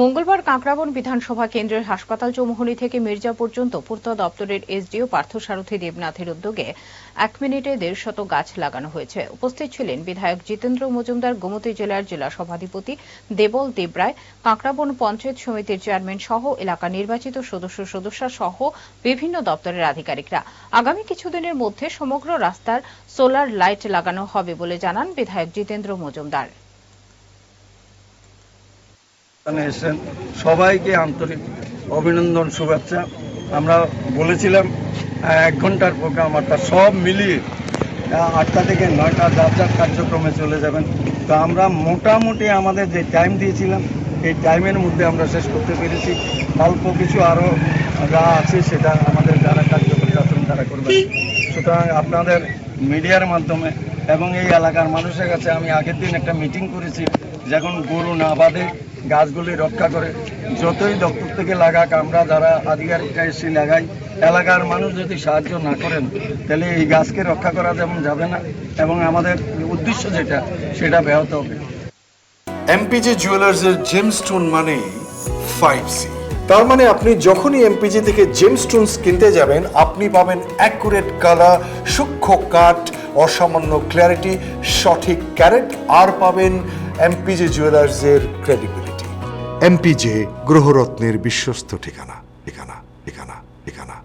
মঙ্গলবার কাঁকড়াবন বিধানসভা কেন্দ্রের হাসপাতাল চৌমুহনী থেকে মির্জা পর্যন্ত পূর্ত দপ্তরের এসডিও পার্থসারথী দেবনাথের উদ্যোগে এক মিনিটে দেড়শত গাছ লাগানো হয়েছে। উপস্থিত ছিলেন বিধায়ক জিতেন্দ্র মজুমদার, গোমতী জেলার জেলা সভাধিপতি দেবল দেবরায় কাঁকড়াবন পঞ্চায়েত সমিতির চেয়ারম্যান সহ এলাকা নির্বাচিত সদস্য সদস্যা সহ বিভিন্ন দপ্তরের আধিকারিকরা। আগামী কিছুদিনের মধ্যে সমগ্র রাস্তার সোলার লাইট লাগানো হবে বলে জানান বিধায়ক জিতেন্দ্র মজুমদার। এসেছেন। সবাইকে আন্তরিক অভিনন্দন, শুভেচ্ছা। আমরা বলেছিলাম এক ঘণ্টার প্রোগ্রাম অর্থাৎ সব মিলিয়ে আটটা থেকে নয়টা যার কার্যক্রমে চলে যাবেন। তো আমরা মোটামুটি আমাদের যে টাইম দিয়েছিলাম, এই টাইমের মধ্যে আমরা শেষ করতে পেরেছি। অল্প কিছু আরও যা আছে সেটা আমাদের যারা কার্যকরী আছেন তারা করবেন। সুতরাং আপনাদের মিডিয়ার মাধ্যমে এবং এই এলাকার মানুষের কাছে আমি আগের দিন একটা মিটিং করেছি। যখন গরু না বাঁধে, গাছগুলি রক্ষা করে, যতই দপ্তর থেকে লাগাক, আমরা যারা আধিকারিকরা এসে লাগাই, এলাকার মানুষ যদি সাহায্য না করেন, তাহলে এই গাছকে রক্ষা করা যেমন যাবে না। এবং আমাদের উদ্দেশ্য যেটা, সেটা ব্যাহত হবে। এমপিজে জুয়েলার্সের জেমস্টোন মানে ফাইভ সি তার মানে আপনি যখনই এমপিজি থেকে জেমস্টোনস কিনতে যাবেন, আপনি পাবেন অ্যাকুরেট কালার সূক্ষ্ম কাট অসামান্য ক্ল্যারিটি সঠিক ক্যারেট আর পাবেন এমপিজে জুয়েলার্সের ক্রেডিবিলিটি এমপিজে গ্রহরত্নের বিশ্বস্ত ঠিকানা ঠিকানা ঠিকানা ঠিকানা